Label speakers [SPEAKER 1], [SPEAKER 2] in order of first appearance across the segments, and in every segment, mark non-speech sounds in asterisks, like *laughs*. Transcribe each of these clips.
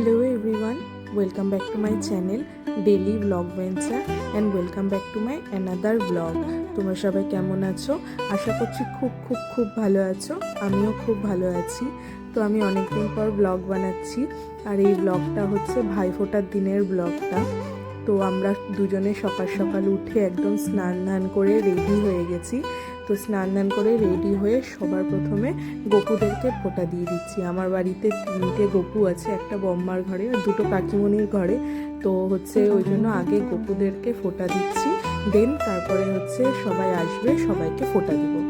[SPEAKER 1] Hello everyone welcome back to my channel daily blog venture and welcome back to my another blog তোমরা সবাই কেমন আছো? আশা করছি খুব খুব খুব ভালো আছো। আমিও খুব ভালো আছি। তো আমি অনেকদিন পর ব্লগ বানাচ্ছি, আর এই ব্লগটা হচ্ছে ভাইফোঁটার দিনের ব্লগটা তো আমরা দুজনে সকাল সকাল উঠে একদম স্নান ধান করে রেডি হয়ে গেছি। তো স্নান দান করে রেডি হয়ে সবার প্রথমে গপুদেরকে ফোটা দিয়ে দিচ্ছি। আমার বাড়িতে তিনটে গপু আছে, একটা বম্মার ঘরে আর দুটো কাকিমণির ঘরে। তো হচ্ছে ওই জন্য আগে গপুদেরকে ফোটা দিচ্ছি, দেন তারপরে হচ্ছে সবাই আসবে, সবাইকে ফোটা দেবো।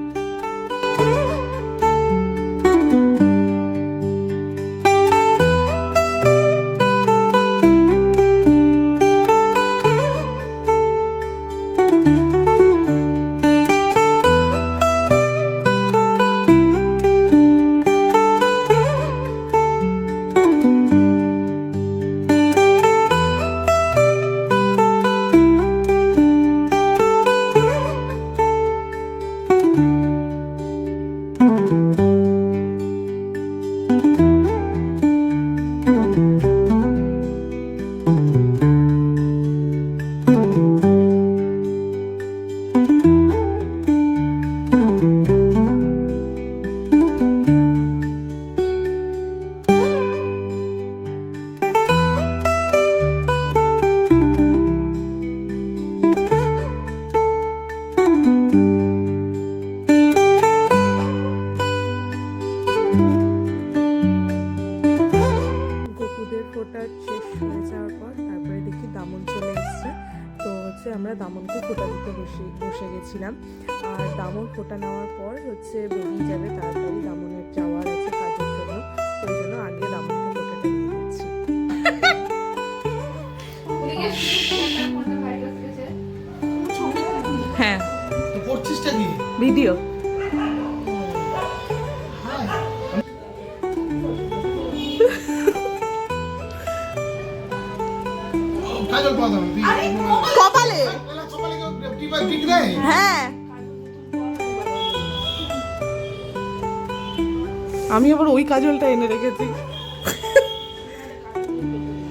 [SPEAKER 1] আমি আবার ওই কাজলটা এনে রেখেছি।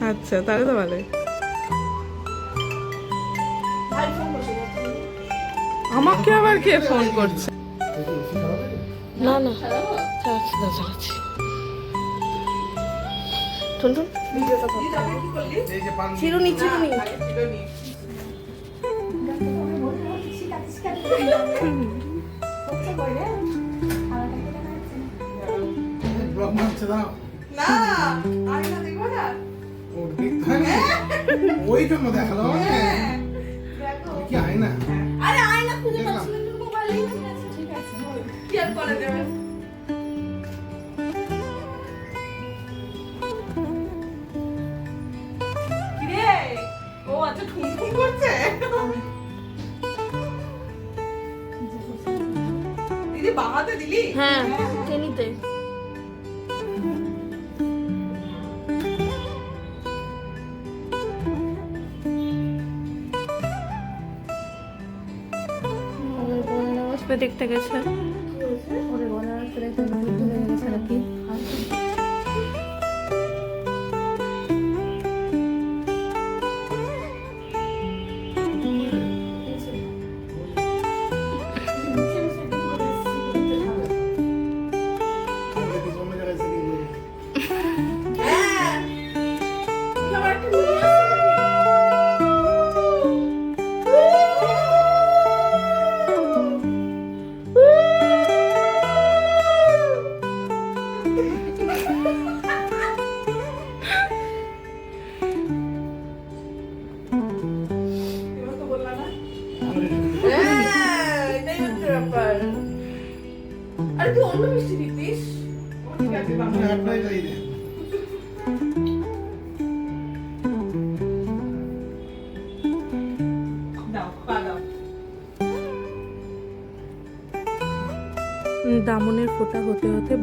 [SPEAKER 1] আচ্ছা তাহলে তো ভালো আমাকে আবার কে ফোন করছে? না না। চালাচ্ছি না চালাচ্ছি টুনটুন। চিরুনি চিরুনি
[SPEAKER 2] দাও
[SPEAKER 3] না দেখব না।
[SPEAKER 2] ও দেখতে হয় না? ওই জন্য দেখাল
[SPEAKER 3] দেখো।
[SPEAKER 2] কি হয় না
[SPEAKER 3] আরে আয়না খুঁজে পাচ্ছি না মোবাইলে ঠিক আছে ঠিক আছে বল। কি আর করে দেবে? আচ্ছা ঠুন ঠুন করছে? দিদি বাবাতে দিলি?
[SPEAKER 1] হ্যাঁ টেনিতে। দেখতে গেছে।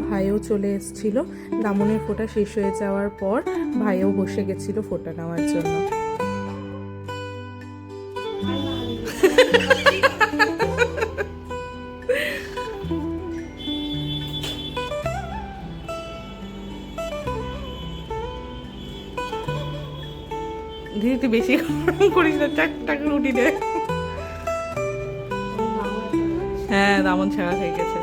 [SPEAKER 1] ভাইও চলে এসেছিল। দামনের ফোঁটা শেষ হয়ে যাওয়ার পর ভাইও বসে গেছিল ফোঁটা নেওয়ার জন্য।
[SPEAKER 4] ধীরে তুই বেশি গরম করিস না টাক টাক রুটি দে। হ্যাঁ দামন ছাড়া হয়ে গেছে।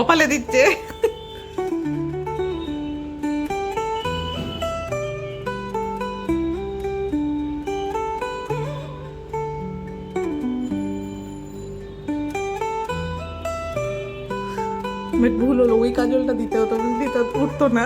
[SPEAKER 4] কপালে দিচ্ছে। ভুল হলো ওই কাজলটা দিতে হতো বুঝলি উঠতো না।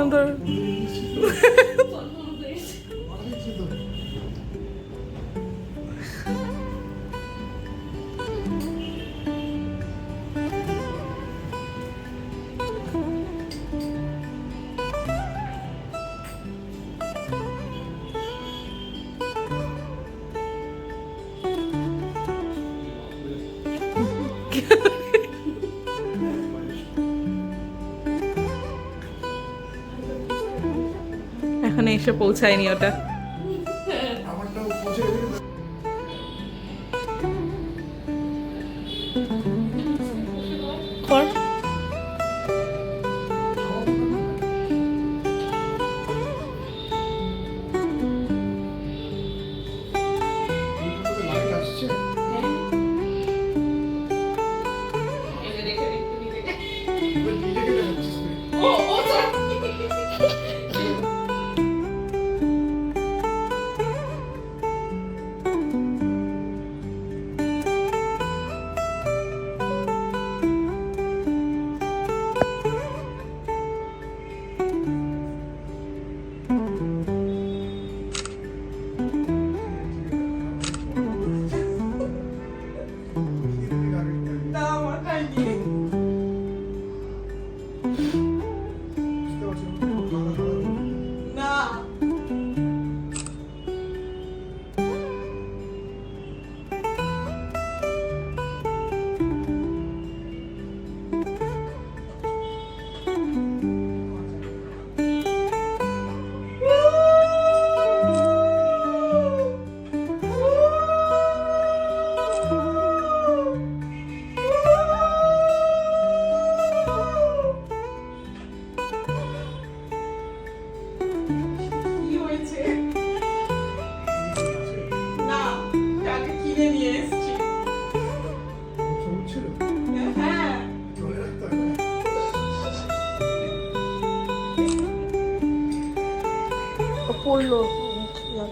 [SPEAKER 4] under এসে পৌঁছায়নি ওটা।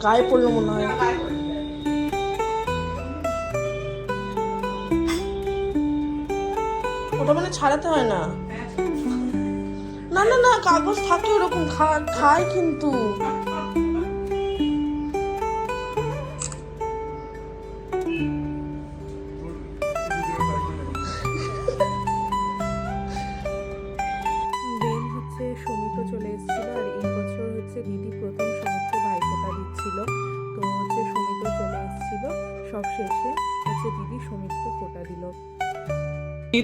[SPEAKER 3] গায়ে পড়ল মনে হয়। ওটা মানে ছাড়াতে হয় না? না না না, কাগজ থাকে ওরকম খায় কিন্তু।
[SPEAKER 1] thank
[SPEAKER 4] you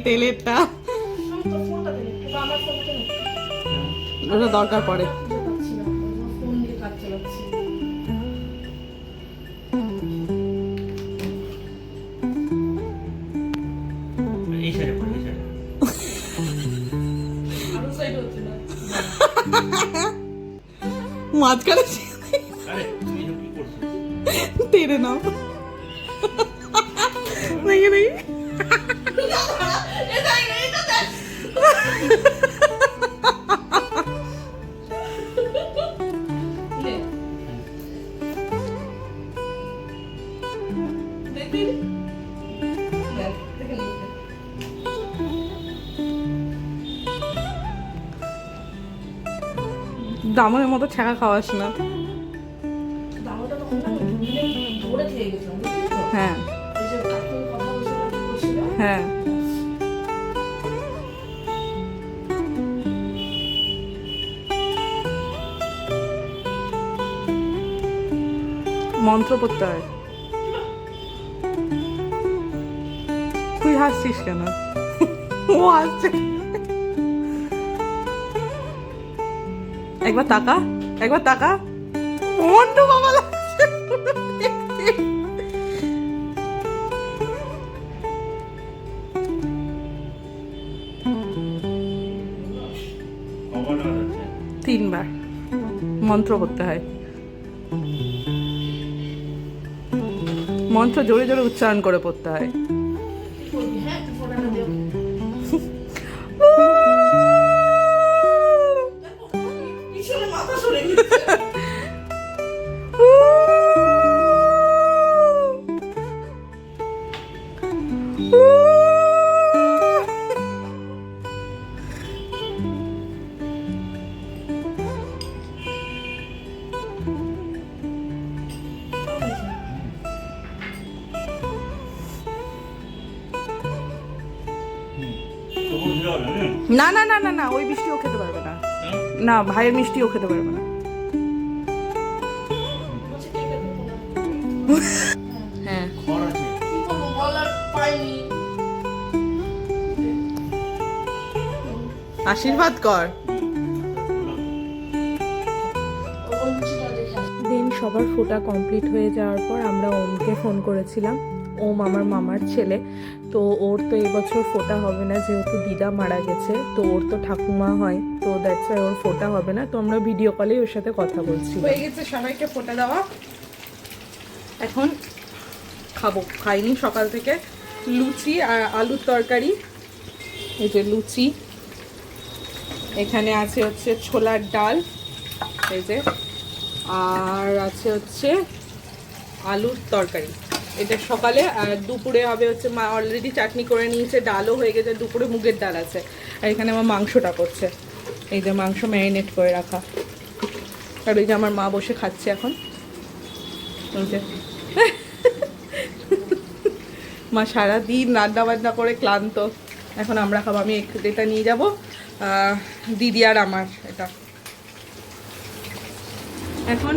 [SPEAKER 4] তেলেরটা। ওটা দরকার পড়ে।
[SPEAKER 3] যে কাকুর কথা বলছিল, কি বলছিল?
[SPEAKER 4] হ্যাঁ। মন্ত্র পড়তে হয়। তুই হাসছিস কেন? ও হাসছে। একবার তাকা একবার তাকা। মন্টু বাবা তিনবার মন্ত্র করতে হয়। মন্ত্র জোরে জোরে উচ্চারণ করে পড়তে হয়।
[SPEAKER 5] না
[SPEAKER 4] না না না না ওই মিষ্টিও খেতে পারবে না
[SPEAKER 5] হ্যাঁ?
[SPEAKER 4] না ভাইয়ের মিষ্টিও খেতে পারবে না। হ্যাঁ। আশীর্বাদ কর।
[SPEAKER 1] দেন সবার ফোটা কমপ্লিট হয়ে যাওয়ার পর আমরা ওমকে ফোন করেছিলাম ওম আমার মামার ছেলে তো ওর তো এবছর ফোটা হবে না, যেহেতু দিদা মারা গেছে, তো ওর তো ঠাকুমা হয়, তো দ্যাটস ওয়াই ওর ফোটা হবে না। তো আমরা ভিডিও কলেই ওর সাথে কথা বলছি।
[SPEAKER 4] হয়ে গেছে, সবাইকে ফোটা দেওয়া। এখন খাব, খাইনি সকাল থেকে। লুচি আর আলুর তরকারি, এই যে লুচি। এখানে আছে হচ্ছে ছোলার ডাল, এই যে। আর আছে হচ্ছে আলুর তরকারি। এটা সকালে, আর দুপুরে হবে হচ্ছে মা অলরেডি চাটনি করে নিয়েছে, ডালও হয়ে গেছে, দুপুরে মুগের ডাল আছে। আর এখানে আমার মাংসটা করছে। এই যে মাংস ম্যারিনেট করে রাখা। আর ওই যে আমার মা বসে খাচ্ছে এখন। মা সারাদিন রান্না বান্না করে ক্লান্ত। এখন আমরা খাব, আমি এটা নিয়ে যাব দিদি আর আমার এটা। এখন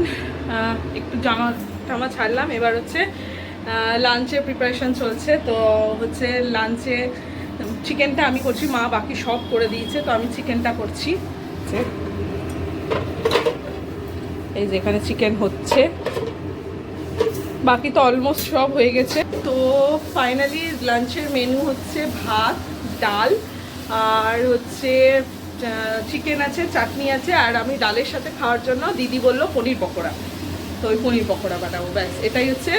[SPEAKER 4] একটু জামা টামা ছাড়লাম, এবার হচ্ছে লাঞ্চের প্রিপারেশন চলছে, তো হচ্ছে লাঞ্চে চিকেনটা আমি করছি, মা বাকি সব করে দিয়েছে, তো আমি চিকেনটা করছি। এই যে এখানে চিকেন হচ্ছে। বাকি তো অলমোস্ট সব হয়ে গেছে। তো ফাইনালি লাঞ্চের মেনু হচ্ছে ভাত, ডাল, আর হচ্ছে চিকেন আছে, চাটনি আছে, আর আমি ডালের সাথে খাওয়ার জন্য দিদি বলল পনির পকোড়া। তো ওই পনির পকোড়া বানাবো, ব্যাস। এটাই হচ্ছে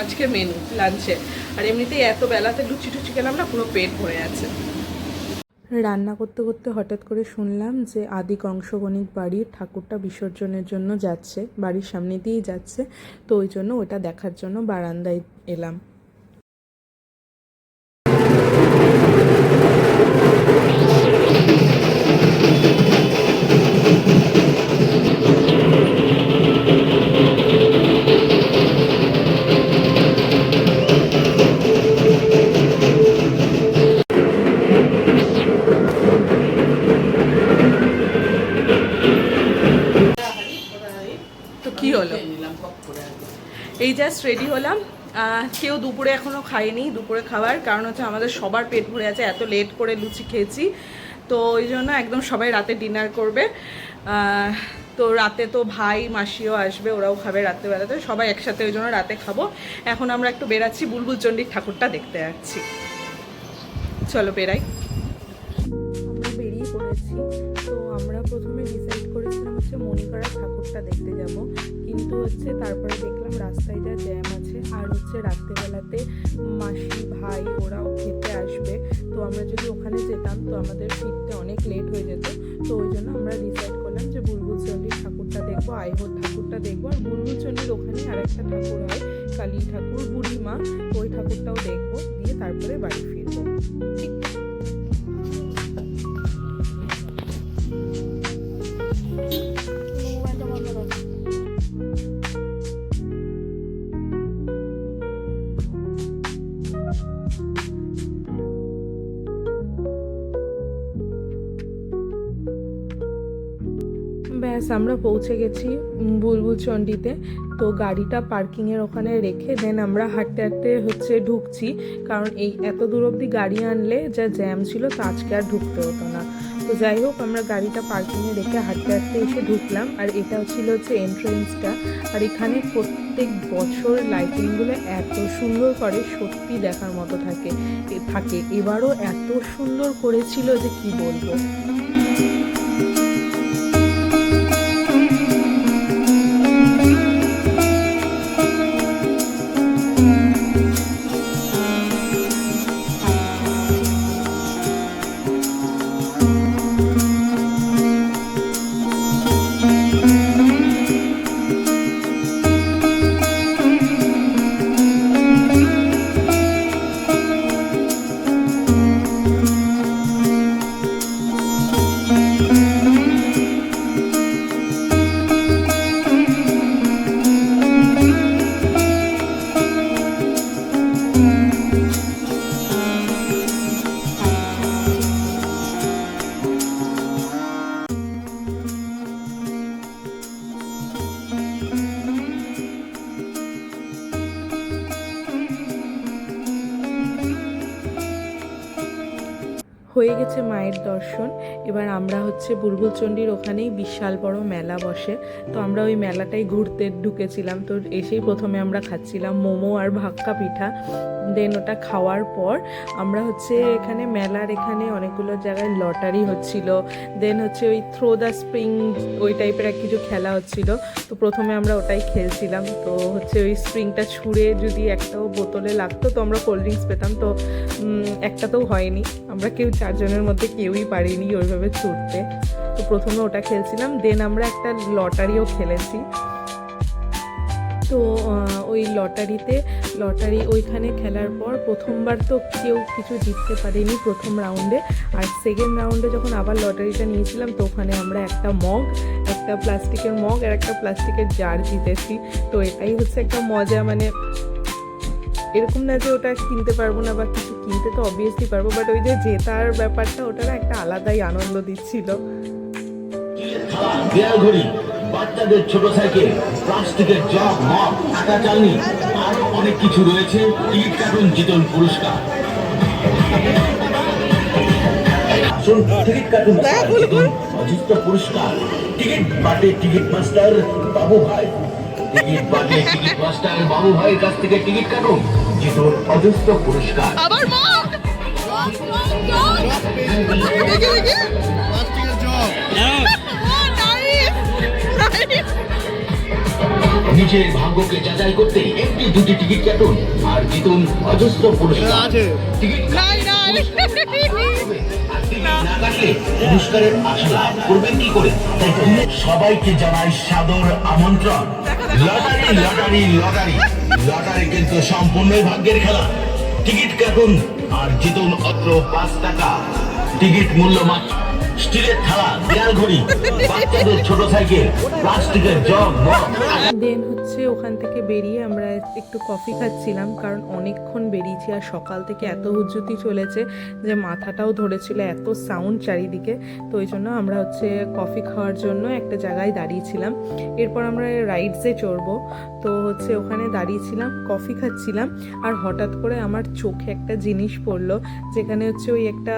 [SPEAKER 4] আজকে মেনু লাঞ্চে আর এমনিতেই এত বেলাতে লুচি টুচি খেলাম না, পুরো পেট ভরে আছে।
[SPEAKER 1] রান্না করতে করতে হঠাৎ করে শুনলাম যে আদি কংসগণিক বাড়ির ঠাকুরটা বিসর্জনের জন্য যাচ্ছে, বাড়ির সামনে দিয়েই যাচ্ছে। তো ওই জন্য ওটা দেখার জন্য বারান্দায় এলাম।
[SPEAKER 4] জাস্ট রেডি হলাম। কেউ দুপুরে এখনও খায়নি, দুপুরে খাবার কারণ হচ্ছে আমাদের সবার পেট ভরে আছে, এত লেট করে লুচি খেয়েছি। তো ওই জন্য একদম সবাই রাতে ডিনার করবে। তো রাতে তো ভাই, মাসিও আসবে, ওরাও খাবে রাত্রেবেলাতে। সবাই একসাথে ওই জন্য রাতে খাব। এখন আমরা একটু বেরাচ্ছি, বুলবুল চণ্ডীর ঠাকুরটা দেখতে যাচ্ছি চলো বেরাই।
[SPEAKER 1] ডিসাইড করেছিলাম হচ্ছে মণিপাড়া ঠাকুরটা দেখতে যাব। কিন্তু হচ্ছে তারপরে দেখলাম রাস্তায় যা জ্যাম আছে, আর হচ্ছে রাত্রেবেলাতে মাসি, ভাই ওরাও খেতে আসবে। তো আমরা যদি ওখানে যেতাম, তো আমাদের ফিরতে অনেক লেট হয়ে যেত। তো ওই জন্য আমরা ডিসাইড করলাম যে বুলবুল চণ্ডীর ঠাকুরটা দেখব, আইহোর ঠাকুরটা দেখব। আর বুলবুল চণ্ডীর ওখানে আরেকটা ঠাকুর হয়, কালী ঠাকুর, বুড়িমা, ওই ঠাকুরটাও দেখব। দিয়ে তারপরে বাড়ি ফিরবো। আমরা পৌঁছে গেছি উম, বুলবুল চণ্ডীতে। তো গাড়িটা পার্কিংয়ের ওখানে রেখে দেন আমরা হাঁটতে হাঁটতে হচ্ছে ঢুকছি। কারণ এই এত দূর অবধি গাড়ি আনলে যা জ্যাম ছিল তা আজকে আর ঢুকতে হতো না। তো যাই হোক আমরা গাড়িটা পার্কিংয়ে রেখে হাঁটতে হাঁটতে এসে ঢুকলাম। আর এটা ছিল হচ্ছে এন্ট্রেন্সটা আর এখানে প্রত্যেক বছর লাইটিংগুলো এত সুন্দর করে সত্যি দেখার মতো থাকে থাকে। এবারও এত সুন্দর করেছিল যে কি বলব? হচ্ছে বুলবুলচণ্ডীর ওখানেই বিশাল বড় মেলা বসে। তো আমরা ওই মেলাটাই ঘুরতে ঢুকেছিলাম। তো এসেই প্রথমে আমরা খাচ্ছিলাম মোমো আর ভাক্কা পিঠা। দেন ওটা খাওয়ার পর আমরা হচ্ছে এখানে মেলার এখানে অনেকগুলো জায়গায় লটারি হচ্ছিল। দেন হচ্ছে ওই থ্রো দ্য স্প্রিং ওই টাইপের এক কিছু খেলা হচ্ছিল। তো প্রথমে আমরা ওটাই খেলছিলাম। তো হচ্ছে ওই স্প্রিংটা ছুঁড়ে যদি একটাও বোতলে লাগতো, তো আমরা কোল্ড ড্রিঙ্কস পেতাম। তো একটা তো হয়নি। আমরা কেউ চারজনের মধ্যে কেউই পারিনি ওইভাবে ছুটতে তো প্রথমে ওটা খেলছিলাম। দেন আমরা একটা লটারিও খেলেছি। তো ওই লটারিতে, লটারি ওইখানে খেলার পর প্রথমবার তো কেউ কিছু জিততে পারেনি প্রথম রাউন্ডে। আর সেকেন্ড রাউন্ডে যখন আবার লটারিটা নিয়েছিলাম, তো ওখানে আমরা একটা মগ, একটা প্লাস্টিকের মগ আর একটা প্লাস্টিকের জার জিতেছি। তো এটাই হচ্ছে একটা মজা মানে এরকম না যে ওটা কিনতে পারব না বা কিছু কিনতে তো অবভিয়াসলি পারব বাট ওই যে জেতার ব্যাপারটা ওটা একটা আলাদাই আনন্দ দিচ্ছিল।
[SPEAKER 6] বাচ্চাদের ছোট সাইকেল প্লাস্টিকের জগ মগ টাকা চালনি আরও অনেক কিছু রয়েছে। টিকিট কাটুন জিতন পুরস্কার। আসুন টিকিট কাটুন জিতুন অজিত পুরস্কার। টিকিট বাটে টিকিট মাস্টার বাবু ভাই। টিকিট বাটে টিকিট মাস্টার বাবু ভাইয়ের কাছ থেকে টিকিট কাটুন জিতুন অজস্র পুরস্কার।
[SPEAKER 3] আবার মগ! দেখি দেখি।
[SPEAKER 6] নিজের ভাগ্যকে যাচাই করতে একটি দুটি টিকিট কাটুন আর জিতুন অজস্র পুরস্কার। টিকিট পুরস্কারের আশা লাভ করবেন কি করে? তাই সবাইকে জানাই সাদর আমন্ত্রণ। Lottery lottery lottery. লটারি কিন্তু সম্পূর্ণই ভাগ্যের খেলা। টিকিট কাটুন আর জিতুন অত্র পাঁচ টাকা। টিকিট মূল্য মাত্র স্টিলের থালা ঘড়ি, বাচ্চাদের ছোট সাইকেল, প্লাস্টিকের জগ
[SPEAKER 1] দেন হচ্ছে ওখান থেকে বেরিয়ে আমরা একটু কফি খাচ্ছিলাম, কারণ অনেকক্ষণ বেরিয়েছি আর সকাল থেকে এত হুজ্জুতি চলেছে যে মাথাটাও ধরেছিল এত সাউন্ড চারিদিকে। তো ওই জন্য আমরা হচ্ছে কফি খাওয়ার জন্য একটা জায়গায় দাঁড়িয়েছিলাম। এরপর আমরা রাইডসে চড়বো। তো হচ্ছে ওখানে দাঁড়িয়েছিলাম, কফি খাচ্ছিলাম, আর হঠাৎ করে আমার চোখে একটা জিনিস পড়ল, যেখানে হচ্ছে ওই একটা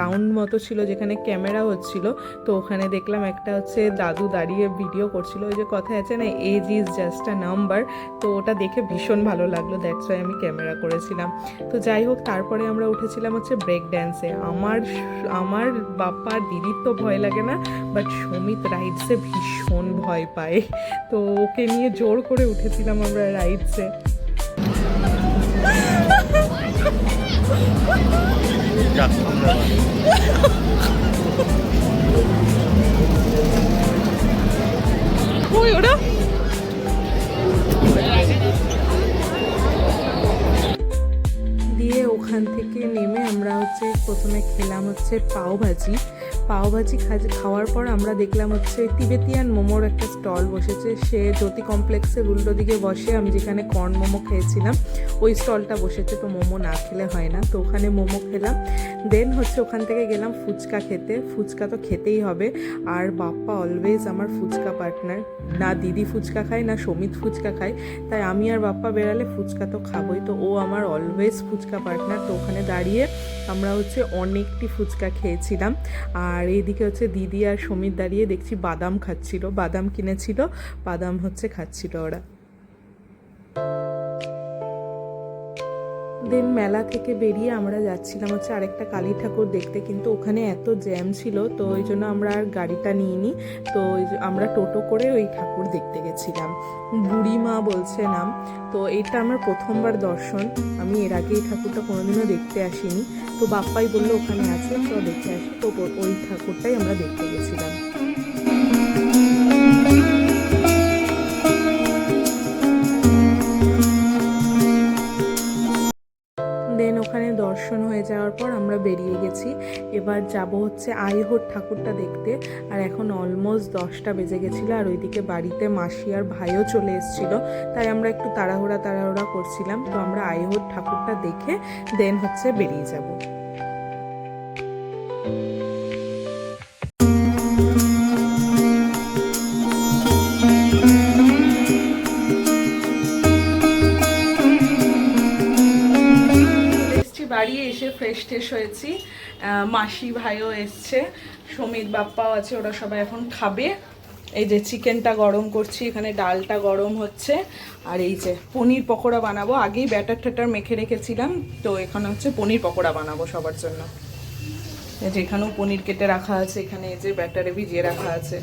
[SPEAKER 1] রাউন্ড মতো ছিল, যেখানে ক্যামেরা হচ্ছিল, তো ওখানে দেখলাম একটা হচ্ছে দাদু দাঁড়িয়ে ভিডিও করছিল, ওই যে কথা আছে না age is just a number তো ওটা দেখে ভীষণ ভালো লাগল দ্যাটস ওয়াই আমি ক্যামেরা করেছিলাম। তো যাই হোক, তারপরে আমরা উঠেছিলাম হচ্ছে ব্রেক ড্যান্সে আমার আমার বাপ্পা আর দিদির তো ভয় লাগে না বাট সমিত রাইডসে ভীষণ ভয় পায়। তো ওকে নিয়ে জোর করে উঠেছিলাম আমরা রাইডসে *laughs*
[SPEAKER 3] কই ওটা
[SPEAKER 1] দিয়ে ওখান থেকে নেমে আমরা হচ্ছে প্রথমে খেলাম হচ্ছে পাও ভাজি পাওভাজি খাওয়ার পর আমরা দেখলাম হচ্ছে তিবেতিয়ান মোমোর একটা স্টল বসেছে। সে জ্যোতি কমপ্লেক্সের উল্টো দিকে বসে, আমি যেখানে কর্ন মোমো খেয়েছিলাম, ওই স্টলটা বসেছে। তো মোমো না খেলে হয় না। তো ওখানে মোমো খেলাম। দেন হচ্ছে ওখান থেকে গেলাম ফুচকা খেতে। ফুচকা তো খেতেই হবে। আর বাপ্পা অলওয়েজ আমার ফুচকা পার্টনার না দিদি ফুচকা খায়, না সমিত ফুচকা খায়। তাই আমি আর বাপ্পা বেরালে ফুচকা তো খাবোই। তো ও আমার অলওয়েজ ফুচকা পার্টনার তো ওখানে দাঁড়িয়ে আমরা হচ্ছে অনেকটি ফুচকা খেয়েছিলাম। আর এইদিকে হচ্ছে দিদি আর সমীর দাঁড়িয়ে দেখছি বাদাম খাচ্ছিল, বাদাম কিনেছিল, বাদাম হচ্ছে খাচ্ছিল ওরা। দেন মেলা থেকে বেরিয়ে আমরা যাচ্ছিলাম হচ্ছে আরেকটা কালী ঠাকুর দেখতে, কিন্তু ওখানে এত জ্যাম ছিল, তো ওই জন্য আমরা আর গাড়িটা নিইনি। তো আমরা টোটো করে ওই ঠাকুর দেখতে গেছিলাম। বুড়িমা বলছে নাম, তো এটা আমার প্রথমবার দর্শন। আমি এর আগে এই ঠাকুরটা কোনোদিনও দেখতে আসিনি। তো বাপ্পাই বলল ওখানে আছে তো দেখে আসি। তো ওই ঠাকুরটাই আমরা দেখতে গেছিলাম। দর্শন হয়ে যাওয়ার পর আমরা বেরিয়ে গেছি। এবার যাব হচ্ছে আইহোর ঠাকুরটা দেখতে। আর এখন অলমোস্ট দশটা বেজে গেছিল আর ওইদিকে বাড়িতে মাসি আর ভাইও চলে এসেছিল। তাই আমরা একটু তাড়াহুড়া তাড়াহুড়া করছিলাম। তো আমরা আইহোর ঠাকুরটা দেখে দেন হচ্ছে বেরিয়ে যাব।
[SPEAKER 4] এসে ফ্রেশ ট্রেশ হয়েছি। মাসি ভাইও এসছে, সমিত বাপ্পাও আছে, ওরা সবাই এখন খাবে। এই যে চিকেনটা গরম করছি, এখানে ডালটা গরম হচ্ছে। আর এই যে পনির পকোড়া বানাবো। আগেই ব্যাটার ট্যাটার মেখে রেখেছিলাম, তো এখানে হচ্ছে পনির পকোড়া বানাবো সবার জন্য। এই যে এখানেও পনির কেটে রাখা আছে, এখানে এই যে ব্যাটারে ভিজিয়ে রাখা আছে।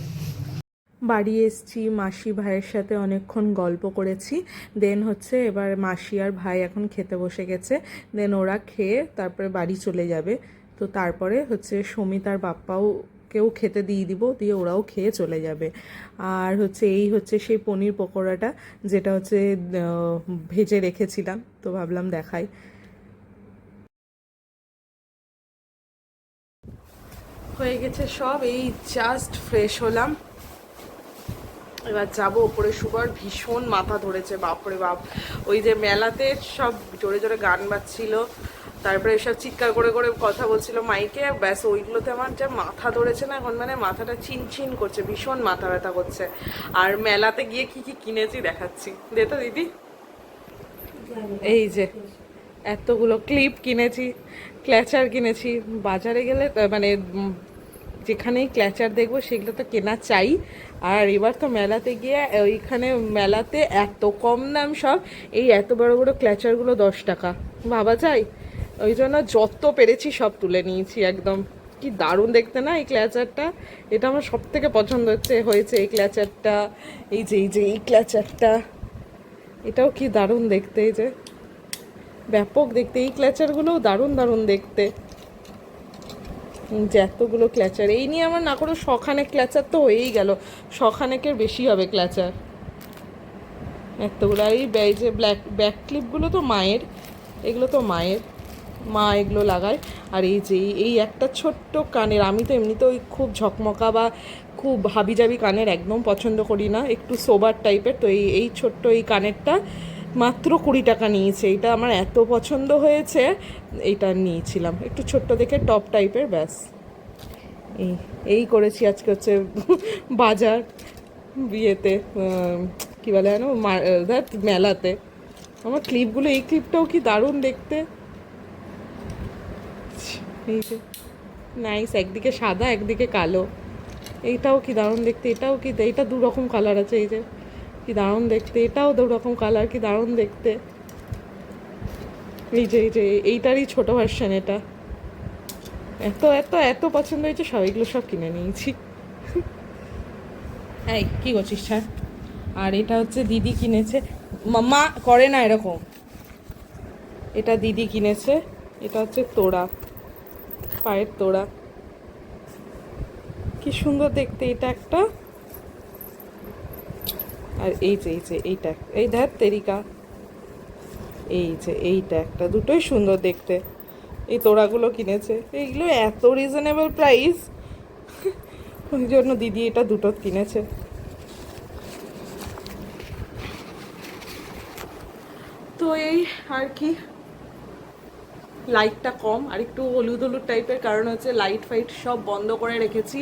[SPEAKER 1] বাড়ি এসছি, মাসি ভাইয়ের সাথে অনেকক্ষণ গল্প করেছি। দেন হচ্ছে এবার মাসি আর ভাই এখন খেতে বসে গেছে। দেন ওরা খেয়ে তারপরে বাড়ি চলে যাবে। তো তারপরে হচ্ছে সমিত আর বাপ্পাও কেউ খেতে দিয়ে দিব, দিয়ে ওরাও খেয়ে চলে যাবে। আর হচ্ছে এই হচ্ছে সেই পনির পকোড়াটা, যেটা হচ্ছে ভেজে রেখেছিলাম। তো ভাবলাম দেখাই।
[SPEAKER 4] হয়ে গেছে সব, এই জাস্ট ফ্রেশ হলাম। এবার যাব, ওপরে শুবার ভীষণ মাথা ধরেছে, বাপরে বাপ। ওই যে মেলাতে সব জোরে জোরে গান বাজছিল, তারপরে এসব চিৎকার করে করে কথা বলছিল মাইকে, ব্যাস ওইগুলোতে আমার যা মাথা ধরেছে না এখন মানে মাথাটা চিনচিন করছে, ভীষণ মাথা ব্যথা করছে। আর মেলাতে গিয়ে কি কি কিনেছি দেখাচ্ছি। দে তো দিদি। এই যে, এতগুলো ক্লিপ কিনেছি ক্ল্যাচার কিনেছি, বাজারে গেলে মানে যেখানেই ক্ল্যাচার দেখব, সেগুলো তো কেনা চাই। আর এবার তো মেলাতে গিয়ে, ওইখানে মেলাতে এত কম দাম সব, এই এত বড় বড় ক্ল্যাচারগুলো দশ টাকা। ভাবা যায়? ওই জন্য যত পেরেছি সব তুলে নিয়েছি একদম। কি দারুণ দেখতে না এই ক্ল্যাচারটা? এটা আমার সব থেকে পছন্দ হচ্ছে, হয়েছে এই ক্ল্যাচারটা, এই যে এই যে, এই ক্ল্যাচারটা। এটাও কি দারুণ দেখতে, এই যে। ব্যাপক দেখতে, এই ক্ল্যাচারগুলোও দারুণ দারুণ দেখতে। যে এতগুলো ক্ল্যাচার এই নিয়ে আমার না কোনো শখানেক ক্ল্যাচার তো হয়েই গেল। শখানেকের বেশি হবে ক্ল্যাচার এতগুলো। আর এই যে ব্ল্যাক ব্যাক ক্লিপগুলো তো মায়ের। এগুলো তো মায়ের। মা এগুলো লাগায়। আর এই যে, এই- এই একটা ছোট্ট কানের, আমি তো এমনিতে ওই খুব ঝকমকা বা খুব হাবিজাবি কানের একদম পছন্দ করি না। একটু সোবার টাইপের তো এই এই ছোট্ট এই কানেরটা মাত্র কুড়ি টাকা নিয়েছে। এটা আমার এত পছন্দ হয়েছে এইটা নিয়েছিলাম। একটু ছোট্ট দেখে টপ টাইপের ব্যাস। এই এই করেছি আজকে হচ্ছে বাজার বিয়েতে কি বলে জানো আহ, মেলাতে। আমার ক্লিপগুলো এই ক্লিপটাও কি দারুণ দেখতে। এই যে নাইস একদিকে সাদা একদিকে কালো। এইটাও কি দারুণ দেখতে এটাও কি এইটা দু রকম কালার আছে এই যে। কি দারুণ দেখতে। এটাও দু রকম কালার কি দারুণ দেখতে। এই যে এই যে, এইটারই ছোট ভার্সান এটা। এত এত এত পছন্দ হয়েছে সবাইগুলো সব কিনে নিয়েছি। এই, কি করছিস স্যার আর এটা হচ্ছে দিদি কিনেছে। মা করে না এরকম। এটা দিদি কিনেছে। এটা হচ্ছে তোড়া, পায়ের তোড়া। কি সুন্দর দেখতে এটা একটা। আর এই যে এই যে এইটা এই দেখ তেরিকা। এই যে এইটা একটা দুটোই সুন্দর দেখতে। এই তোড়াগুলো কিনেছে। এইগুলো এত রিজনেবল প্রাইস ওই জন্য দিদি এটা দুটো কিনেছে। তো এই আর কি। লাইটটা কম আর একটু হলুদ হলুদ টাইপের কারণ হচ্ছে লাইট ফাইট সব বন্ধ করে রেখেছি।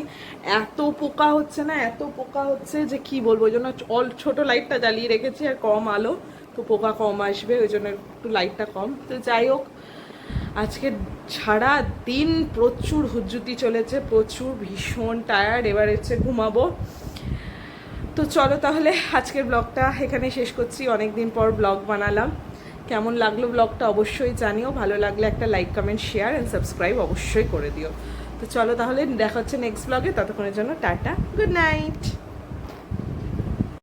[SPEAKER 4] এত পোকা হচ্ছে না, এত পোকা হচ্ছে যে কি বলব, ওই জন্য অল ছোট লাইটটা জ্বালিয়ে রেখেছি আর কম আলো, তো পোকা কম আসবে, ওই জন্য একটু লাইটটা কম। তো যাই হোক, আজকে সারা দিন প্রচুর হুজ্জুতি চলেছে, প্রচুর ভীষণ টায়ার্ড এবার হচ্ছে ঘুমাবো। তো চলো তাহলে আজকের ব্লগটা এখানে শেষ করছি অনেক দিন পর ব্লগ বানালাম। কেমন লাগল ব্লগটা অবশ্যই জানিও, ভালো লাগলে একটা like comment share and subscribe অবশ্যই করে দিও। তো চলো তাহলে দেখা হচ্ছে নেক্সট ব্লগে ততক্ষণের জন্য টাটা গুড নাইট